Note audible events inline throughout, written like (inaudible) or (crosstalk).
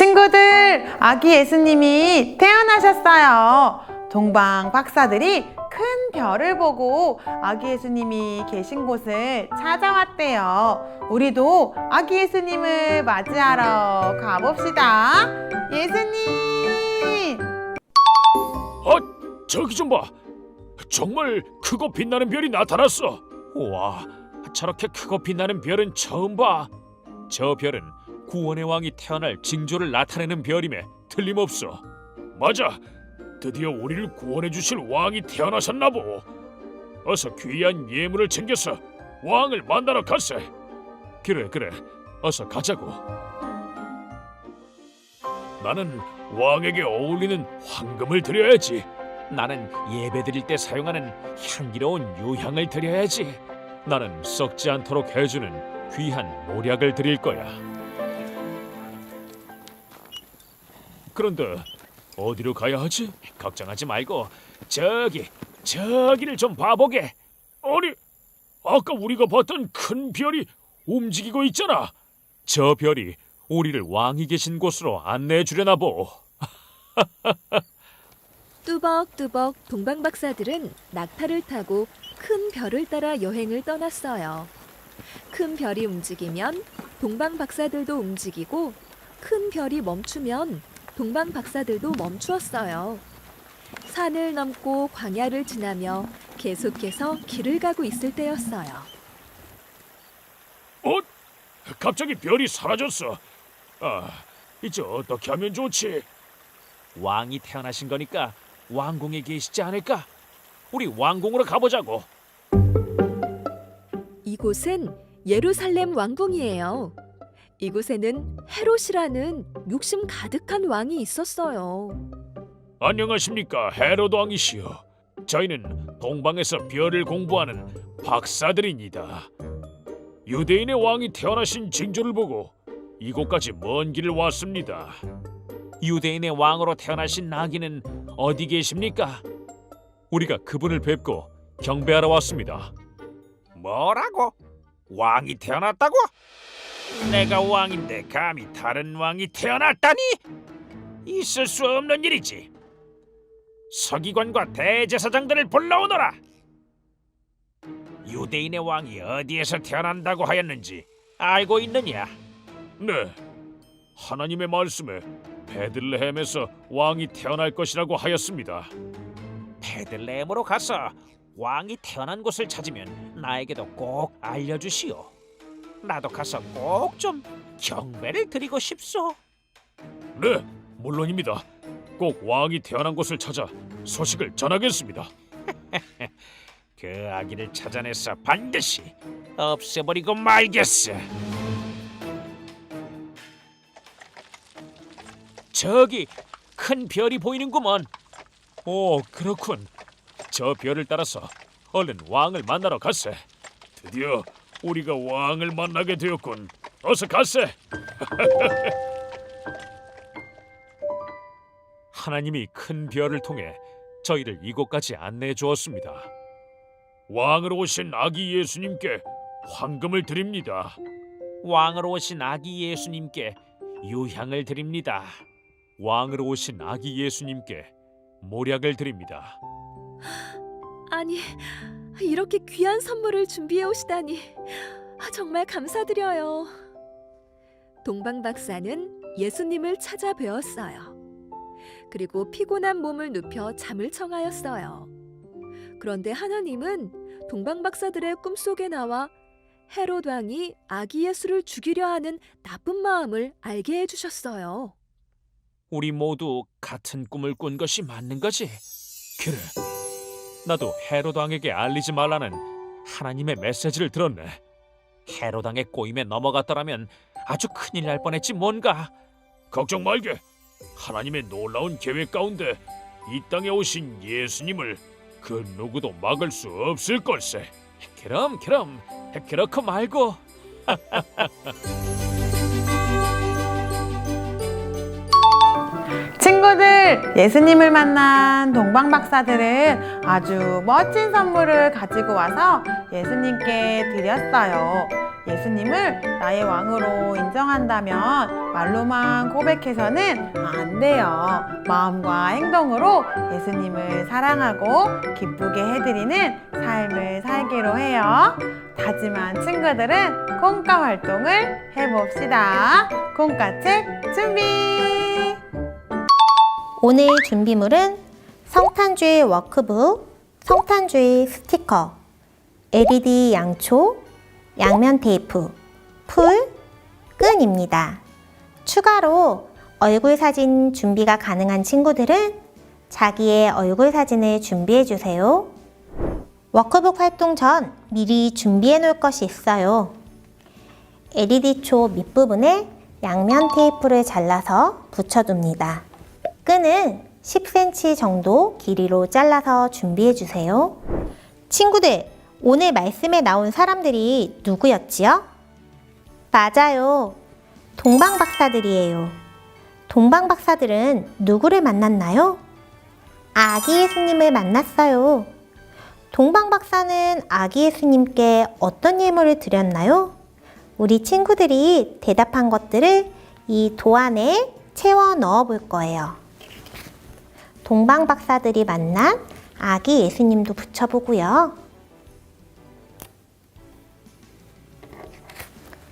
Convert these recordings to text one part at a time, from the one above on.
친구들, 아기 예수님이 태어나셨어요. 동방 박사들이 큰 별을 보고 아기 예수님이 계신 곳을 찾아왔대요. 우리도 아기 예수님을 맞이하러 가봅시다. 예수님! 어, 저기 좀 봐. 정말 크고 빛나는 별이 나타났어. 와, 저렇게 크고 빛나는 별은 처음 봐. 저 별은 구원의 왕이 태어날 징조를 나타내는 별임에 틀림없어. 맞아. 드디어 우리를 구원해 주실 왕이 태어나셨나 보. 어서 귀한 예물을 챙겨서 왕을 만나러 가세. 그래, 그래. 어서 가자고. 나는 왕에게 어울리는 황금을 드려야지. 나는 예배 드릴 때 사용하는 향기로운 유향을 드려야지. 나는 썩지 않도록 해주는 귀한 모략을 드릴 거야. 그런데 어디로 가야 하지? 걱정하지 말고 저기 저기를 좀 봐보게. 아니, 아까 우리가 봤던 큰 별이 움직이고 있잖아. 저 별이 우리를 왕이 계신 곳으로 안내해 주려나 보. (laughs) 뚜벅뚜벅 동방박사들은 낙타를 타고 큰 별을 따라 여행을 떠났어요. 큰 별이 움직이면 동방박사들도 움직이고 큰 별이 멈추면 동방 박사들도 멈추었어요. 산을 넘고 광야를 지나며 계속해서 길을 가고 있을 때였어요. 어? 갑자기 별이 사라졌어. 아, 이제 어떻게 하면 좋지? 왕이 태어나신 거니까 왕궁에 계시지 않을까? 우리 왕궁으로 가보자고. 이곳은 예루살렘 왕궁이에요. 이곳에는 헤롯이라는 욕심 가득한 왕이 있었어요. 안녕하십니까, 헤로드 왕이시여. 저희는 동방에서 별을 공부하는 박사들입니다. 유대인의 왕이 태어나신 징조를 보고 이곳까지 먼 길을 왔습니다. 유대인의 왕으로 태어나신 아기는 어디 계십니까? 우리가 그분을 뵙고 경배하러 왔습니다. 뭐라고? 왕이 태어났다고? 내가 왕인데 감히 다른 왕이 태어났다니? 있을 수 없는 일이지. 서기관과 대제사장들을 불러오너라. 유대인의 왕이 어디에서 태어난다고 하였는지 알고 있느냐? 네. 하나님의 말씀에 베들레헴에서 왕이 태어날 것이라고 하였습니다. 베들레헴으로 가서 왕이 태어난 곳을 찾으면 나에게도 꼭 알려주시오. 나도 가서 꼭 좀 경배를 드리고 싶소. 네, 물론입니다. 꼭 왕이 태어난 곳을 찾아 소식을 전하겠습니다. (laughs) 그 아기를 찾아내서 반드시 없애버리고 말겠어. 저기 큰 별이 보이는구먼. 오, 그렇군. 저 별을 따라서 얼른 왕을 만나러 갔세. 드디어 우리가 왕을 만나게 되었군. 어서 갔세. (laughs) 하나님이 큰 별을 통해 저희를 이곳까지 안내해 주었습니다. 왕으로 오신 아기 예수님께 황금을 드립니다. 왕으로 오신 아기 예수님께 유향을 드립니다. 왕으로 오신 아기 예수님께 모략을 드립니다. 아니, 이렇게 귀한 선물을 준비해 오시다니 아, 정말 감사드려요. 동방 박사는 예수님을 찾아 뵈었어요. 그리고 피곤한 몸을 눕혀 잠을 청하였어요. 그런데 하나님은 동방 박사들의 꿈속에 나와 헤롯 왕이 아기 예수를 죽이려 하는 나쁜 마음을 알게 해 주셨어요. 우리 모두 같은 꿈을 꾼 것이 맞는 거지? 그래. 나도 헤롯 왕에게 알리지 말라는 하나님의 메시지를 들었네. 헤롯 왕의 꼬임에 넘어갔더라면 아주 큰일 날 뻔했지 뭔가. 걱정 말게. 하나님의 놀라운 계획 가운데 이 땅에 오신 예수님을 그 누구도 막을 수 없을 걸세. 그럼 그럼 그렇고 말고. (laughs) 친구들, 예수님을 만난 동방 박사들은 아주 멋진 선물을 가지고 와서 예수님께 드렸어요. 예수님을 나의 왕으로 인정한다면 말로만 고백해서는 안 돼요. 마음과 행동으로 예수님을 사랑하고 기쁘게 해드리는 삶을 살기로 해요. 다짐한 친구들은 콩가 활동을 해봅시다. 콩가책 준비! 오늘 준비물은 성탄주의 워크북, 성탄주의 스티커, LED 양초, 양면 테이프, 풀, 끈입니다. 추가로 얼굴 사진 준비가 가능한 친구들은 자기의 얼굴 사진을 준비해 주세요. 워크북 활동 전 미리 준비해 놓을 것이 있어요. LED초 밑부분에 양면 테이프를 잘라서 붙여둡니다. 끈은 10cm 정도 길이로 잘라서 준비해 주세요. 친구들, 오늘 말씀에 나온 사람들이 누구였지요? 맞아요. 동방박사들이에요. 동방박사들은 누구를 만났나요? 아기 예수님을 만났어요. 동방박사는 아기 예수님께 어떤 예물을 드렸나요? 우리 친구들이 대답한 것들을 이 도안에 채워 넣어 볼 거예요. 동방 박사들이 만난 아기 예수님도 붙여보고요.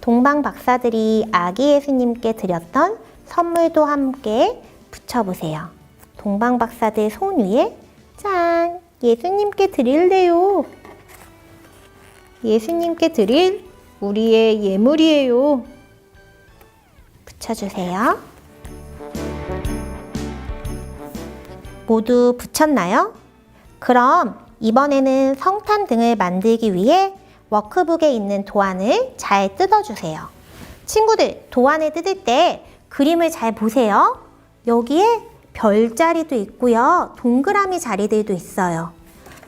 동방 박사들이 아기 예수님께 드렸던 선물도 함께 붙여보세요. 동방 박사들 손 위에 짠! 예수님께 드릴래요. 예수님께 드릴 우리의 예물이에요. 붙여주세요. 모두 붙였나요? 그럼 이번에는 성탄 등을 만들기 위해 워크북에 있는 도안을 잘 뜯어주세요. 친구들, 도안을 뜯을 때 그림을 잘 보세요. 여기에 별자리도 있고요. 동그라미 자리들도 있어요.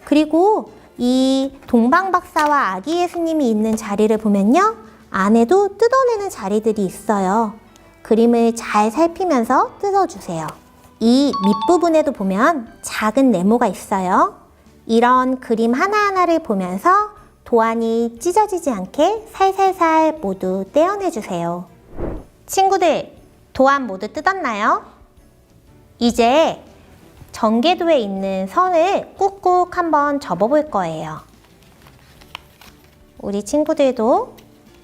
그리고 이 동방박사와 아기 예수님이 있는 자리를 보면요. 안에도 뜯어내는 자리들이 있어요. 그림을 잘 살피면서 뜯어주세요. 이 밑부분에도 보면 작은 네모가 있어요. 이런 그림 하나하나를 보면서 도안이 찢어지지 않게 살살살 모두 떼어내주세요. 친구들, 도안 모두 뜯었나요? 이제 전개도에 있는 선을 꾹꾹 한번 접어볼 거예요. 우리 친구들도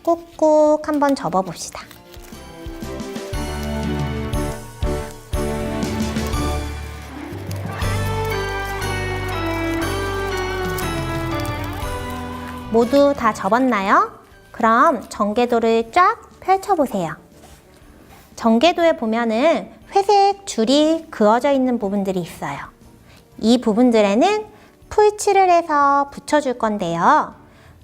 꾹꾹 한번 접어봅시다. 모두 다 접었나요? 그럼 전개도를 쫙 펼쳐보세요. 전개도에 보면은 회색 줄이 그어져 있는 부분들이 있어요. 이 부분들에는 풀칠을 해서 붙여줄 건데요.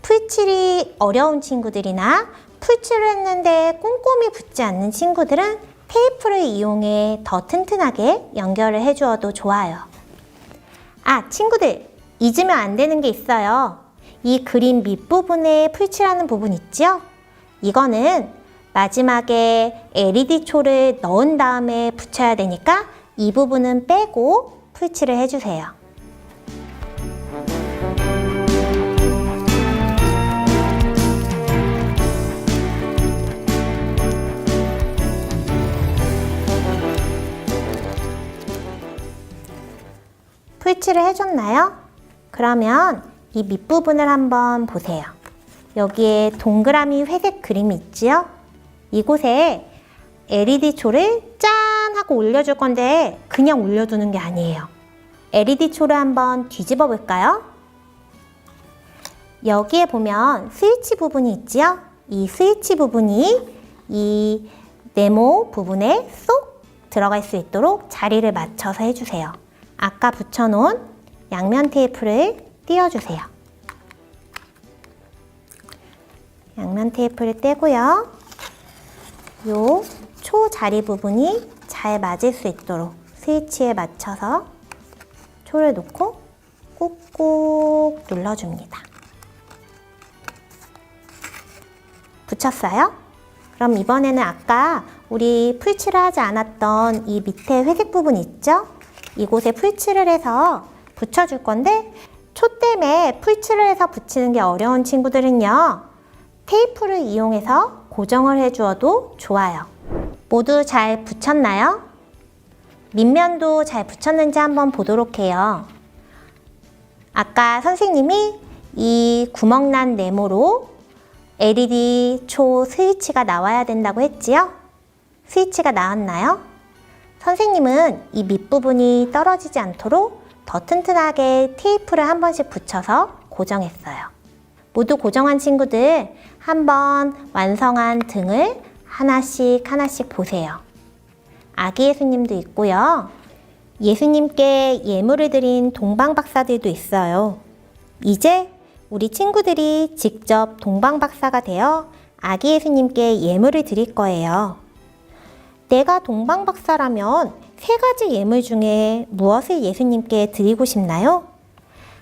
풀칠이 어려운 친구들이나 풀칠을 했는데 꼼꼼히 붙지 않는 친구들은 테이프를 이용해 더 튼튼하게 연결을 해주어도 좋아요. 아, 친구들! 잊으면 안 되는 게 있어요. 이 그림 밑부분에 풀칠하는 부분 있죠? 이거는 마지막에 LED 초를 넣은 다음에 붙여야 되니까 이 부분은 빼고 풀칠을 해주세요. 풀칠을 해줬나요? 그러면 이 밑부분을 한번 보세요. 여기에 동그라미 회색 그림이 있지요? 이곳에 LED 초를 짠 하고 올려줄 건데 그냥 올려두는 게 아니에요. LED 초를 한번 뒤집어 볼까요? 여기에 보면 스위치 부분이 있지요? 이 스위치 부분이 이 네모 부분에 쏙 들어갈 수 있도록 자리를 맞춰서 해주세요. 아까 붙여놓은 양면 테이프를 띄워주세요. 양면 테이프를 떼고요. 요 초 자리 부분이 잘 맞을 수 있도록 스위치에 맞춰서 초를 놓고 꾹꾹 눌러줍니다. 붙였어요? 그럼 이번에는 아까 우리 풀칠을 하지 않았던 이 밑에 회색 부분 있죠? 이곳에 풀칠을 해서 붙여줄 건데 초 때문에 풀칠을 해서 붙이는 게 어려운 친구들은요. 테이프를 이용해서 고정을 해주어도 좋아요. 모두 잘 붙였나요? 밑면도 잘 붙였는지 한번 보도록 해요. 아까 선생님이 이 구멍난 네모로 LED 초 스위치가 나와야 된다고 했지요? 스위치가 나왔나요? 선생님은 이 밑부분이 떨어지지 않도록 더 튼튼하게 테이프를 한 번씩 붙여서 고정했어요. 모두 고정한 친구들 한 번 완성한 등을 하나씩 하나씩 보세요. 아기 예수님도 있고요. 예수님께 예물을 드린 동방박사들도 있어요. 이제 우리 친구들이 직접 동방박사가 되어 아기 예수님께 예물을 드릴 거예요. 내가 동방박사라면 세 가지 예물 중에 무엇을 예수님께 드리고 싶나요?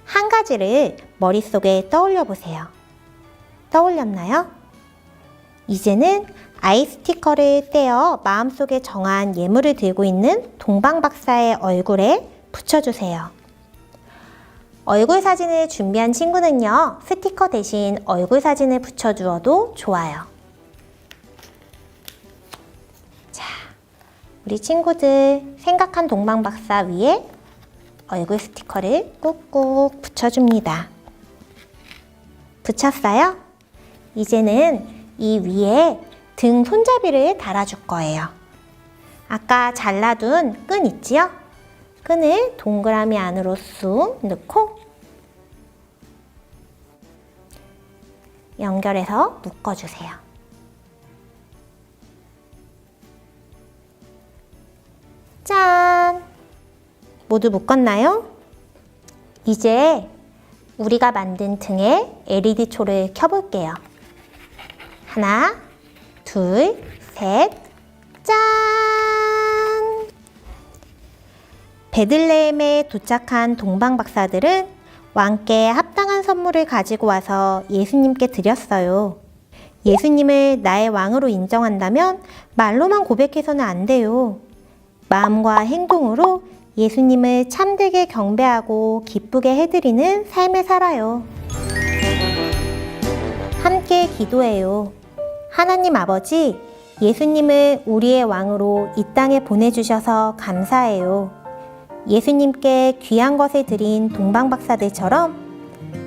한 가지를 머릿속에 떠올려 보세요. 떠올렸나요? 이제는 아이 스티커를 떼어 마음속에 정한 예물을 들고 있는 동방박사의 얼굴에 붙여주세요. 얼굴 사진을 준비한 친구는요, 스티커 대신 얼굴 사진을 붙여주어도 좋아요. 우리 친구들 생각한 동방박사 위에 얼굴 스티커를 꾹꾹 붙여줍니다. 붙였어요? 이제는 이 위에 등 손잡이를 달아줄 거예요. 아까 잘라둔 끈 있지요? 끈을 동그라미 안으로 쑥 넣고 연결해서 묶어주세요. 짠! 모두 묶었나요? 이제 우리가 만든 등에 LED 초를 켜볼게요. 하나, 둘, 셋, 짠! 베들레헴에 도착한 동방 박사들은 왕께 합당한 선물을 가지고 와서 예수님께 드렸어요. 예수님을 나의 왕으로 인정한다면 말로만 고백해서는 안 돼요. 마음과 행동으로 예수님을 참되게 경배하고 기쁘게 해드리는 삶을 살아요. 함께 기도해요. 하나님 아버지, 예수님을 우리의 왕으로 이 땅에 보내주셔서 감사해요. 예수님께 귀한 것을 드린 동방박사들처럼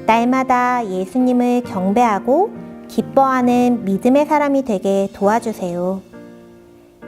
날마다 예수님을 경배하고 기뻐하는 믿음의 사람이 되게 도와주세요.